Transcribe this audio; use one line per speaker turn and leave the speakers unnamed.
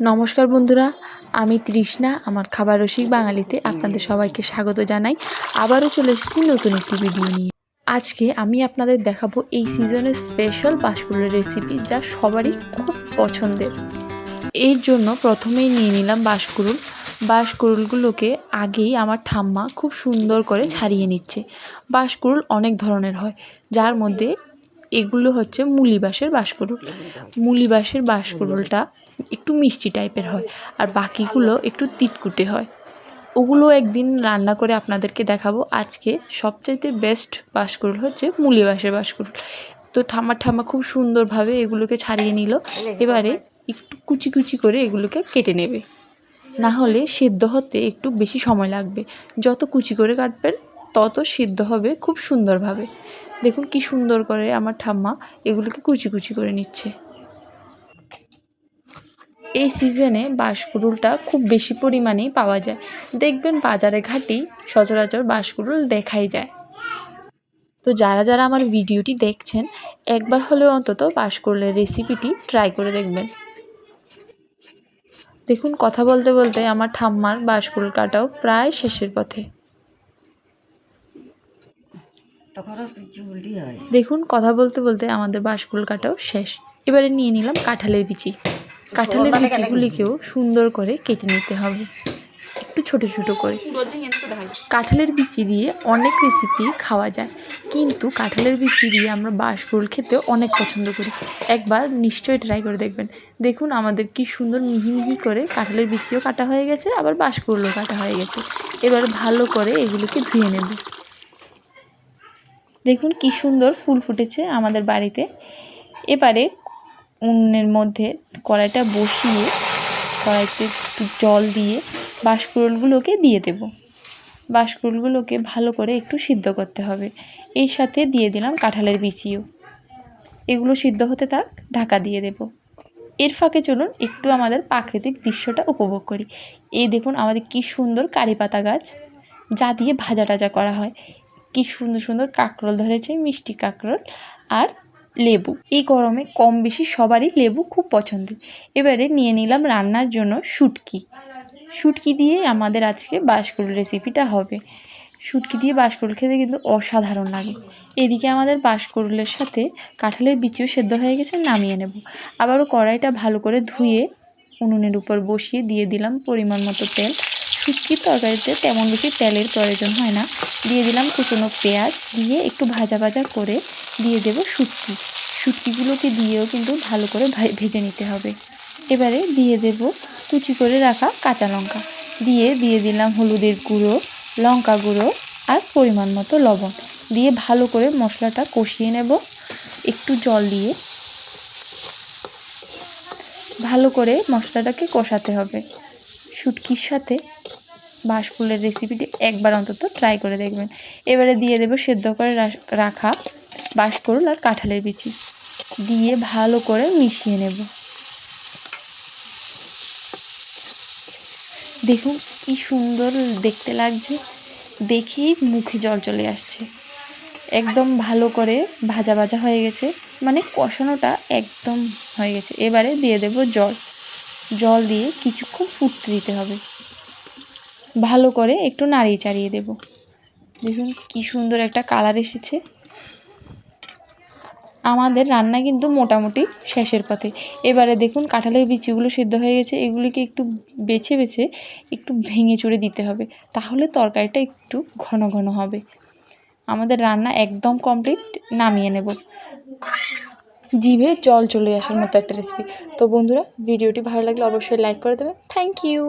নমস্কার বন্ধুরা, আমি তৃষ্ণা, আমার খাবার রসিক বাঙালিতে আপনাদের সবাইকে স্বাগত জানাই। আবারও চলে এসেছি নতুন একটি ভিডিও নিয়ে। আজকে আমি আপনাদের দেখাবো এই সিজনের স্পেশাল বাঁশকুড়ের রেসিপি যা সবারই খুব পছন্দের। এর জন্য প্রথমেই নিয়ে নিলাম বাঁশকুড়ুল। বাঁশকুড়ুলগুলোকে আগেই আমার ঠাম্মা খুব সুন্দর করে ছাড়িয়ে নিচ্ছে। বাঁশকুড়ুল অনেক ধরনের হয়, যার মধ্যে এগুলো হচ্ছে মুলি বাঁশের বাঁশকুড়ুল। মুলি বাঁশের বাঁশকুড়ুলটা একটু মিষ্টি টাইপের হয়, আর বাকিগুলো একটু তিতকুটে হয়। ওগুলো একদিন রান্না করে আপনাদেরকে দেখাবো। আজকে সবচাইতে বেস্ট বাঁশকুড়ুল হচ্ছে মুলি বাঁশের বাঁশকুড়ুল তো ঠাম্মা ঠাম্মা খুব সুন্দরভাবে এগুলোকে ছাড়িয়ে নিল। এবারে একটু কুচি কুচি করে এগুলোকে কেটে নেবে। না হলে সেদ্ধ হতে একটু বেশি সময় লাগবে। যত কুচি করে কাটবেন, তত সিদ্ধ হবে খুব সুন্দরভাবে। দেখুন কি সুন্দর করে আমার ঠাম্মা এগুলোকে কুচি কুচি করে নিচ্ছে। এই সিজনে বাঁশকুড়ুলটা খুব বেশি পরিমাণেই পাওয়া যায়। দেখবেন বাজারে ঘাটেই সচরাচর বাঁশকুড়ুল দেখাই যায়। তো যারা যারা আমার ভিডিওটি দেখছেন, একবার হলেও অন্তত বাঁশকুড়ুলের রেসিপিটি ট্রাই করে দেখবেন। দেখুন, কথা বলতে বলতে আমার ঠাম্মার বাঁশকুড়ুল কাটাও প্রায় শেষের পথে। দেখুন, কথা বলতে বলতে আমাদের বাঁশকুড়ুল কাটাও শেষ। এবারে নিয়ে নিলাম কাঁঠালের বিচি। কাঁঠালের বিচিগুলিকেও সুন্দর করে কেটে নিতে হবে। একটু ছোট ছোট করে। কাঁঠালের বিচি দিয়ে অনেক রেসিপি খাওয়া যায়। কিন্তু কাঁঠালের বিচি দিয়ে আমরা বাঁশকুড়ুল খেতে অনেক পছন্দ করি। একবার নিশ্চয়ই ট্রাই করে দেখবেন। দেখুন আমাদের কি সুন্দর মিহি মিহি করে কাঁঠালের বিচিও কাটা হয়ে গেছে আবার বাঁশকুড়ুলও কাটা হয়ে গেছে। এবার ভালো করে এগুলোকে ধুয়ে নেব। দেখুন কি সুন্দর ফুল ফুটেছে আমাদের বাড়িতে। এবারে উনুনের মধ্যে কড়াইটা বসিয়ে কড়াইতে একটু জল দিয়ে বাঁশকুড়ুলগুলোকে দিয়ে দেব। বাঁশকুড়ুলগুলোকে ভালো করে একটু সিদ্ধ করতে হবে। এর সাথে দিয়ে দিলাম কাঁঠালের বিচিও। এগুলো সিদ্ধ হতে থাক, ঢাকা দিয়ে দেব। এর ফাঁকে চলুন একটু আমাদের প্রাকৃতিক দৃশ্যটা উপভোগ করি। এই দেখুন আমাদের কি সুন্দর কারি পাতা গাছ, যা দিয়ে ভাজা টাজা করা হয়। কি সুন্দর সুন্দর কাঁকরোল ধরেছে, মিষ্টি কাঁকরোল। আর লেবু। এই গরমে কম বেশি সবারই লেবু খুব পছন্দের। এবারে নিয়ে নিলাম রান্নার জন্য শুটকি। শুটকি দিয়ে আমাদের আজকে বাঁশকুড়ুল রেসিপিটা হবে। শুটকি দিয়ে বাঁশকুড়ুল খেতে কিন্তু অসাধারণ লাগে। এদিকে আমাদের বাঁশকুড়ুলের সাথে কাঁঠালের বিচিও সেদ্ধ হয়ে গেছে, নামিয়ে নেব। আবারও কড়াইটা ভালো করে ধুয়ে উনুনের উপর বসিয়ে দিয়ে দিলাম পরিমাণ মতো তেল। শুটকির তরকারিতে তেমন বেশি তেলের প্রয়োজন হয় না। দিয়ে দিলাম কুচনো পেঁয়াজ দিয়ে একটু ভাজা ভাজা করে দিয়ে দেব শুটকি। শুটকিগুলোকে দিয়েও কিন্তু ভালো করে ভেজে নিতে হবে। এবারে দিয়ে দেব কুচি করে রাখা কাঁচা লঙ্কা। দিয়ে দিয়ে দিলাম হলুদের গুঁড়ো, লঙ্কা গুঁড়ো আর পরিমাণ মতো লবণ। দিয়ে ভালো করে মশলাটা কষিয়ে নেব। একটু জল দিয়ে ভালো করে মশলাটাকে কষাতে হবে। শুটকির সাথে বাঁশফুলের রেসিপিটি একবার অন্তত ট্রাই করে দেখবেন। এবারে দিয়ে দেবো সেদ্ধ করে রাখা বাঁশকুড়ুল আর কাঁঠালের বিচি। দিয়ে ভালো করে মিশিয়ে নেব। দেখুন কি সুন্দর দেখতে লাগছে। দেখেই মুখে জল চলে আসছে। একদম ভালো করে ভাজা ভাজা হয়ে গেছে। মানে কষানোটা একদম হয়ে গেছে। এবারে দিয়ে দেব জল। জল দিয়ে কিছুক্ষণ ফুটতে দিতে হবে। ভালো করে একটু নাড়িয়ে চাড়িয়ে দেব। দেখুন কি সুন্দর একটা কালার এসেছে। আমাদের রান্না কিন্তু মোটামুটি শেষের পথে। এবারে দেখুন কাঁঠালের বিচিগুলো সিদ্ধ হয়ে গেছে। এগুলিকে একটু বেছে বেছে একটু ভেঙে চুড়ে দিতে হবে। তাহলে তরকারিটা একটু ঘন ঘন হবে। আমাদের রান্না একদম কমপ্লিট, নামিয়ে নেব। জিভে জল চলে আসার মতো একটা রেসিপি তো বন্ধুরা, ভিডিওটি ভালো লাগলে অবশ্যই লাইক করে দেবেন। Thank you